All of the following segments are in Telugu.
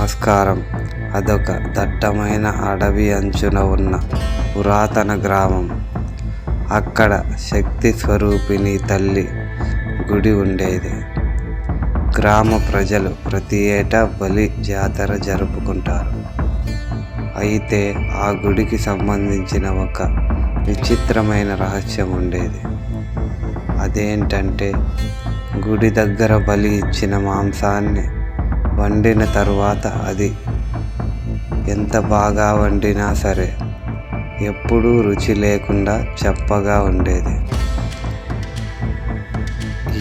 నమస్కారం. అదొక దట్టమైన అడవి అంచున ఉన్న పురాతన గ్రామం. అక్కడ శక్తి స్వరూపిణి తల్లి గుడి ఉండేది. గ్రామ ప్రజలు ప్రతి ఏటా బలి జాతర జరుపుకుంటారు. అయితే ఆ గుడికి సంబంధించిన ఒక విచిత్రమైన రహస్యం ఉండేది. అదేంటంటే గుడి దగ్గర బలి ఇచ్చిన మాంసాన్ని వండిన తరువాత అది ఎంత బాగా వండినా సరే ఎప్పుడూ రుచి లేకుండా చప్పగా ఉండేది.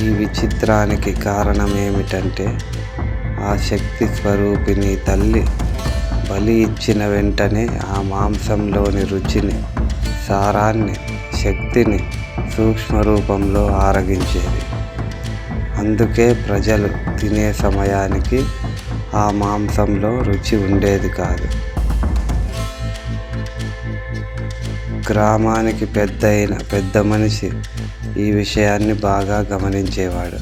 ఈ విచిత్రానికి కారణం ఏమిటంటే ఆ శక్తి స్వరూపిణి తల్లి బలి ఇచ్చిన వెంటనే ఆ మాంసంలోని రుచిని సారాన్ని శక్తిని సూక్ష్మ రూపంలో ఆరగించేది. అందుకే ప్రజలు తినే సమయానికి ఆ మాంసంలో రుచి ఉండేది కాదు. గ్రామానికి పెద్ద అయిన పెద్ద మనిషి ఈ విషయాన్ని బాగా గమనించేవాడు.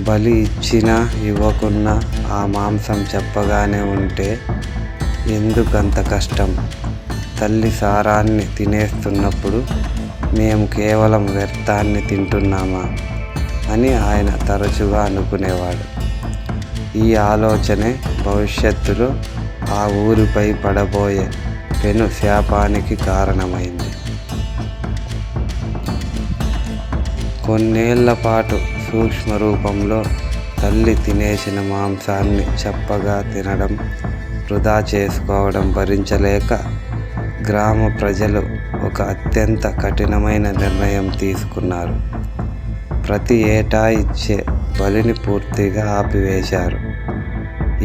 బలి ఇచ్చిన ఇవ్వకున్నా ఆ మాంసం చెప్పగానే ఉంటే ఎందుకంత కష్టం? తల్లి సారాన్ని తినేస్తున్నప్పుడు మేము కేవలం వ్యర్థాన్ని తింటున్నామా అని ఆయన తరచుగా అనుకునేవాడు. ఈ ఆలోచనే భవిష్యత్తులో ఆ ఊరిపై పడబోయే పెను శాపానికి కారణమైంది. కొన్నేళ్ళ పాటు సూక్ష్మ రూపంలో తల్లి తినేసిన మాంసాన్ని చప్పగా తినడం వృధా చేసుకోవడం భరించలేక గ్రామ ప్రజలు ఒక అత్యంత కఠినమైన నిర్ణయం తీసుకున్నారు. ప్రతి ఏటా ఇచ్చే బలిని పూర్తిగా ఆపివేశారు.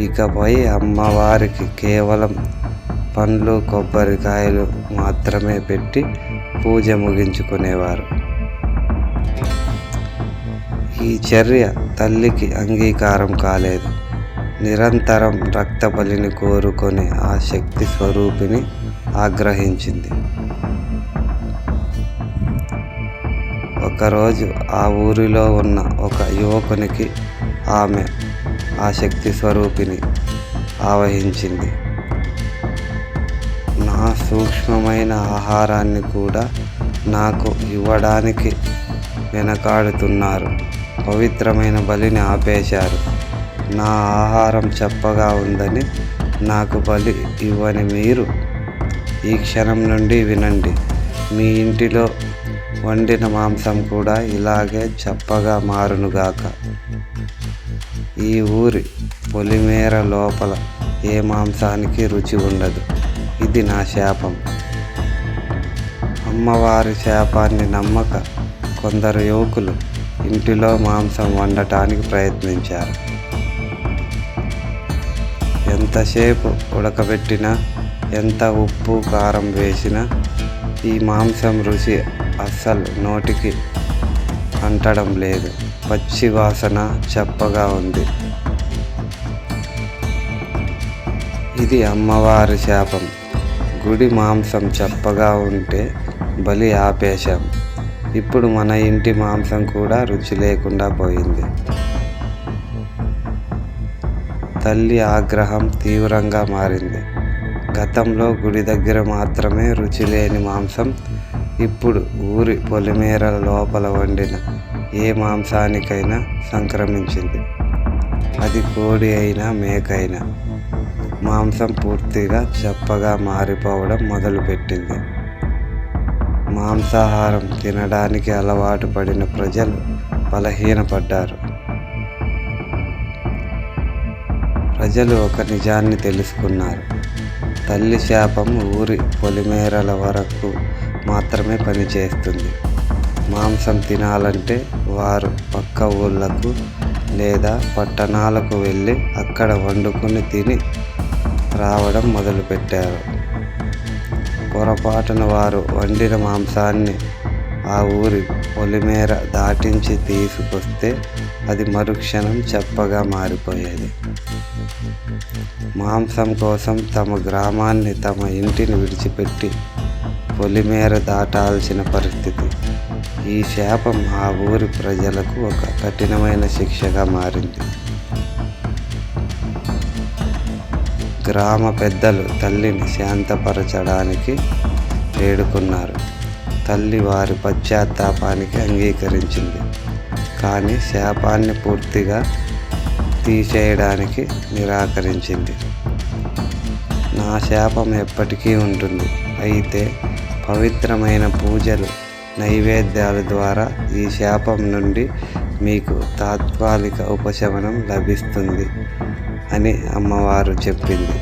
ఇకపై అమ్మవారికి కేవలం పండ్లు కొబ్బరికాయలు మాత్రమే పెట్టి పూజ ముగించుకునేవారు. ఈ చర్య తల్లికి అంగీకారం కాలేదు. నిరంతరం రక్త బలిని కోరుకొని ఆ శక్తి స్వరూపిణి ఆగ్రహించింది. ఒకరోజు ఆ ఊరిలో ఉన్న ఒక యువకునికి ఆమె ఆ శక్తి స్వరూపిని ఆవహించింది. నా సూక్ష్మమైన ఆహారాన్ని కూడా నాకు ఇవ్వడానికి వెనకాడుతున్నారు. పవిత్రమైన బలిని ఆపేశారు. నా ఆహారం చెప్పగా ఉందని నాకు బలి ఇవ్వని మీరు ఈ క్షణం నుండి వినండి. మీ ఇంటిలో వండిన మాంసం కూడా ఇలాగే చప్పగా మారునుగాక ఈ ఊరి పొలిమేర లోపల ఏ మాంసానికి రుచి ఉండదు. ఇది నా శాపం. అమ్మవారి శాపాన్ని నమ్మక కొందరు యువకులు ఇంటిలో మాంసం వండటానికి ప్రయత్నించారు. ఎంతసేపు ఉడకబెట్టినా ఎంత ఉప్పు కారం వేసినా ఈ మాంసం రుచి అస్సలు నోటికి అంటడం లేదు. పచ్చి వాసన చప్పగా ఉంది. ఇది అమ్మవారి శాపం. గుడి మాంసం చప్పగా ఉంటే బలి ఆపేశాం. ఇప్పుడు మన ఇంటి మాంసం కూడా రుచి లేకుండా పోయింది. తల్లి ఆగ్రహం తీవ్రంగా మారింది. గతంలో గుడి దగ్గర మాత్రమే రుచి లేని మాంసం ఇప్పుడు ఊరి పొలిమేర లోపల వండిన ఏ మాంసానికైనా సంక్రమించింది. అది కోడి అయినా మేకైనా మాంసం పూర్తిగా చప్పగా మారిపోవడం మొదలుపెట్టింది. మాంసాహారం తినడానికి అలవాటు పడిన ప్రజలు బలహీనపడ్డారు. ప్రజలు ఒక నిజాన్ని తెలుసుకున్నారు. తల్లి శాపం ఊరి పొలిమేరల వరకు మాత్రమే పనిచేస్తుంది. మాంసం తినాలంటే వారు పక్క ఊళ్ళకు లేదా పట్టణాలకు వెళ్ళి అక్కడ వండుకొని తిని రావడం మొదలుపెట్టారు. పొరపాటున వారు వండిన మాంసాన్ని ఆ ఊరి పొలిమేర దాటించి తీసుకొస్తే అది మరుక్షణం చెప్పగా మారిపోయేది. మాంసం కోసం తమ గ్రామాన్ని తమ ఇంటిని విడిచిపెట్టి పొలిమేర దాటాల్సిన పరిస్థితి. ఈ శాపం ఆ ఊరి ప్రజలకు ఒక కఠినమైన శిక్షగా మారింది. గ్రామ పెద్దలు తల్లిని శాంతపరచడానికి వేడుకున్నారు. తల్లి వారి పశ్చాత్తాపానికి అంగీకరించింది. కానీ శాపాన్ని పూర్తిగా తీసేయడానికి నిరాకరించింది. నా శాపం ఎప్పటికీ ఉంటుంది. అయితే పవిత్రమైన పూజలు నైవేద్యాల ద్వారా ఈ శాపం నుండి మీకు తాత్కాలిక ఉపశమనం లభిస్తుంది అని అమ్మవారు చెప్పింది.